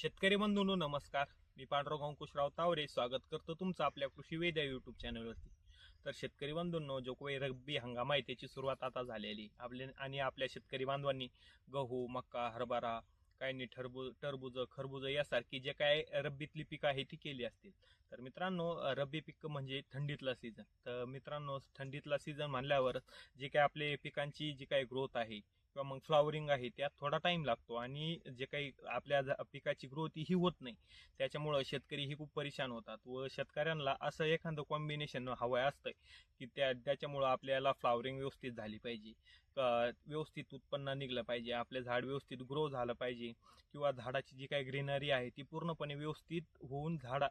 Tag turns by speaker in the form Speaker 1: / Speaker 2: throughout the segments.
Speaker 1: शेतकरी बंधूंनो नमस्कार. मी पांडुरंग अंकुशराव तावरे स्वागत करतो तुमचं आपल्या कृषी वेद्या युट्यूब चॅनलवरती तर शेतकरी बंधूंनो जो काही रब्बी हंगाम आहे त्याची सुरुवात आता झालेली. आपले आणि आपल्या शेतकरी बांधवांनी गहू मक्का हरभरा काहींनी टरबूज टरबूज खरबूज यासारखी जे काय रब्बीतली पिकं आहे ती केली असतील. तर मित्रांनो रब्बी पिकं म्हणजे थंडीतला सीझन तर मित्रांनो थंडीतला सीझन म्हणल्यावर जे काय आपले पिकांची जी काय ग्रोथ आहे किंवा मग फ्लॉवरिंग आहे त्यात थोडा टाइम लागतो. आणि जे काही आपल्या पिकाची ग्रोथ ही होत नाही त्याच्यामुळं शेतकरी ही खूप परेशान होतात. व शेतकऱ्यांना असं एखादं कॉम्बिनेशन हवं असतं की त्या त्याच्यामुळं आपल्याला फ्लॉवरिंग व्यवस्थित झाली पाहिजे. व्यवस्थित उत्पन्न निघलं पाहिजे आपलं झाड व्यवस्थित ग्रो झालं पाहिजे किंवा झाडाची जी काही ग्रीनरी आहे ती पूर्णपणे व्यवस्थित होऊन झाड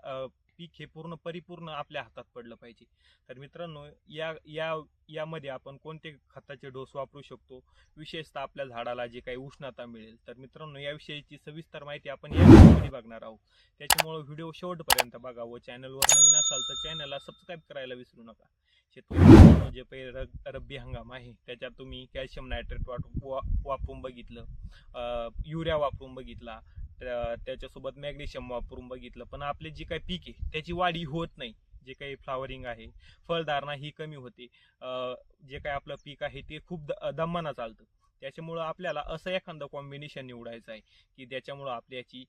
Speaker 1: पीक हे पूर्ण परिपूर्ण आपल्या हातात पडलं पाहिजे. तर मित्रांनो या या यामध्ये आपण कोणते खताचे डोस वापरू शकतो? विशेषतः आपल्या झाडाला जे काही उष्णता मिळेल. तर मित्रांनो याविषयीची सविस्तर माहिती आपण या व्हिडिओमध्ये बघणार आहोत. त्याच्यामुळे व्हिडिओ शेवटपर्यंत बघा व चॅनलवर नवीन असाल तर चॅनलला सबस्क्राईब करायला विसरू नका. शेतकरी जे पहिले रब्बी हंगाम आहे त्याच्यात तुम्ही कॅल्शियम नायट्रेट वापरून बघितलं युरिया वापरून बघितला त्याच्यासोबत मॅग्नेशियम वापरून बघितलं. पण आपले जे काही पीक आहे त्याची वाढ ही होत नाही. जे काही फ्लावरिंग आहे फळधारणा ही कमी होते. जे काही आपलं पीक आहे ते खूप द- दमानं चालतं. त्याच्यामुळं आपल्याला असं एखादं कॉम्बिनेशन निवडायचं आहे की त्याच्यामुळं आपल्याची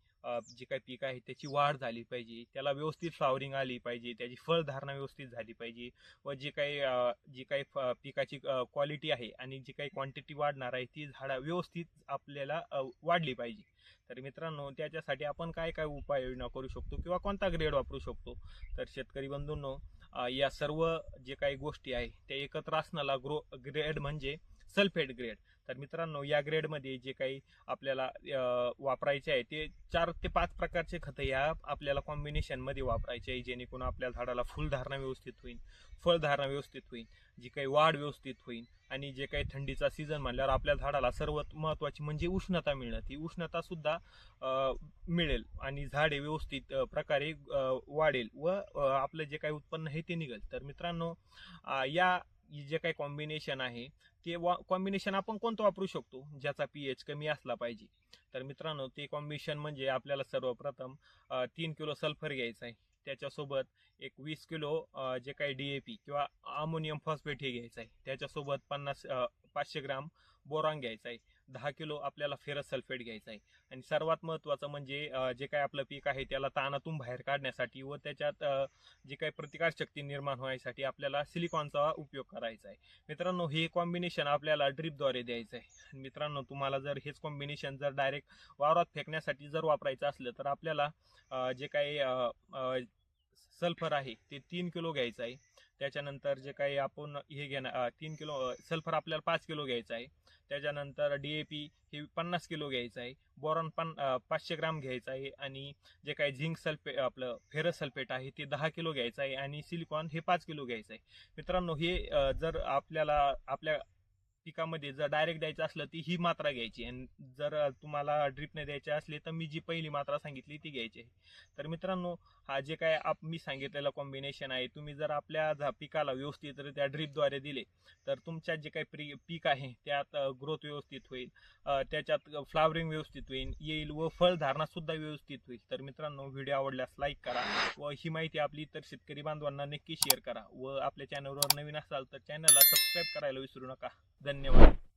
Speaker 1: जी काही पीक आहे त्याची वाढ झाली पाहिजे. त्याला व्यवस्थित फ्लावरिंग आली पाहिजे. त्याची फळधारणा व्यवस्थित झाली पाहिजे. व जी काही जी काही फ- पिकाची क्वालिटी आहे आणि जी काही क्वांटिटी वाढणार आहे ती झाडा व्यवस्थित आपल्याला वाढली पाहिजे. तर मित्रांनो त्याच्यासाठी आपण काय काय उपाययोजना करू शकतो किंवा कोणता ग्रेड वापरू शकतो? तर शेतकरी बंधूंनो या सर्व जे काही गोष्टी आहे त्या एकत्र असणारा ग्रो ग्रेड म्हणजे सल्फेट ग्रेड. तर मित्रांनो या ग्रेडमध्ये जे काही आपल्याला वापरायचे आहे ते चार ते पाच प्रकारचे खतं या आपल्याला कॉम्बिनेशनमध्ये वापरायचे आहे जेणेकरून आपल्या झाडाला फुलधारणा व्यवस्थित होईल फळधारणा व्यवस्थित होईल जी काही वाढ व्यवस्थित होईल आणि जे काही थंडीचा सीझन म्हणल्यावर आपल्या झाडाला सर्वात महत्त्वाची म्हणजे उष्णता मिळणं. ती उष्णतासुद्धा मिळेल आणि झाडे व्यवस्थित प्रकारे वाढेल व आपलं जे काही उत्पन्न आहे ते निघेल. तर मित्रांनो या जे काही कॉम्बिनेशन आहे ते वा कॉम्बिनेशन आपण कोणतं वापरू शकतो? ज्याचा पी एच कमी असला पाहिजे. तर मित्रांनो ते कॉम्बिनेशन म्हणजे आपल्याला सर्वप्रथम तीन किलो सल्फर घ्यायचं आहे. त्याच्यासोबत एक वीस किलो जे काही डी ए पी किंवा अमोनियम फॉस्फेट हे घ्यायचं आहे. त्याच्यासोबत पन्नास पाचशे ग्राम बोरॉन घ्यायचं आहे. दहा किलो आपल्याला फेरस सल्फेट घ्यायचं आहे. आणि सर्वात महत्त्वाचं म्हणजे जे काय आपलं पीक आहे त्याला ताणातून बाहेर काढण्यासाठी व त्याच्यात जे जी काही प्रतिकारशक्ती निर्माण होण्यासाठी आपल्याला सिलिकॉनचा उपयोग करायचा आहे. मित्रांनो हे कॉम्बिनेशन आपल्याला ड्रीपद्वारे द्यायचं आहे. मित्रांनो तुम्हाला जर हेच कॉम्बिनेशन जर डायरेक्ट वावरात फेकण्यासाठी जर वापरायचं असलं तर आपल्याला जे काही सल्फर आहे ते तीन किलो घ्यायचं आहे. त्याच्यानंतर जे काही आपण हे घेणार तीन किलो सल्फर आपल्याला पाच किलो घ्यायचं आहे. त्याच्यानंतर डी ए पी हे पन्नास किलो घ्यायचं आहे. बोरॉन पण पाचशे ग्राम घ्यायचं आहे. आणि जे काही झिंक सल्फे आपलं फेरस सल्फेट आहे ते दहा किलो घ्यायचं आहे. आणि सिलिकॉन हे पाच किलो घ्यायचं आहे. मित्रांनो हे जर आपल्याला आपल्या पिकामध्ये जर डायरेक्ट द्यायचं असलं ती ही मात्रा घ्यायची. आणि जर तुम्हाला ड्रिपने द्यायचे असले तर मी जी पहिली मात्रा सांगितली ती घ्यायची. आहे तर मित्रांनो हा जे काय आप मी सांगितलेलं कॉम्बिनेशन आहे तुम्ही जर आपल्या झा- पिकाला व्यवस्थितरित्या ड्रिपद्वारे दिले तर तुमच्या जे काही प्री पीक आहे त्यात ग्रोथ व्यवस्थित होईल. त्याच्यात फ्लावरिंग व्यवस्थित होईल येईल व फळधारणासुद्धा व्यवस्थित होईल. तर मित्रांनो व्हिडिओ आवडल्यास लाईक करा व ही माहिती आपली इतर शेतकरी बांधवांना नक्की शेअर करा व आपल्या चॅनलवर नवीन असाल तर चॅनलला सबस्क्राईब करायला विसरू नका. धन्यवाद.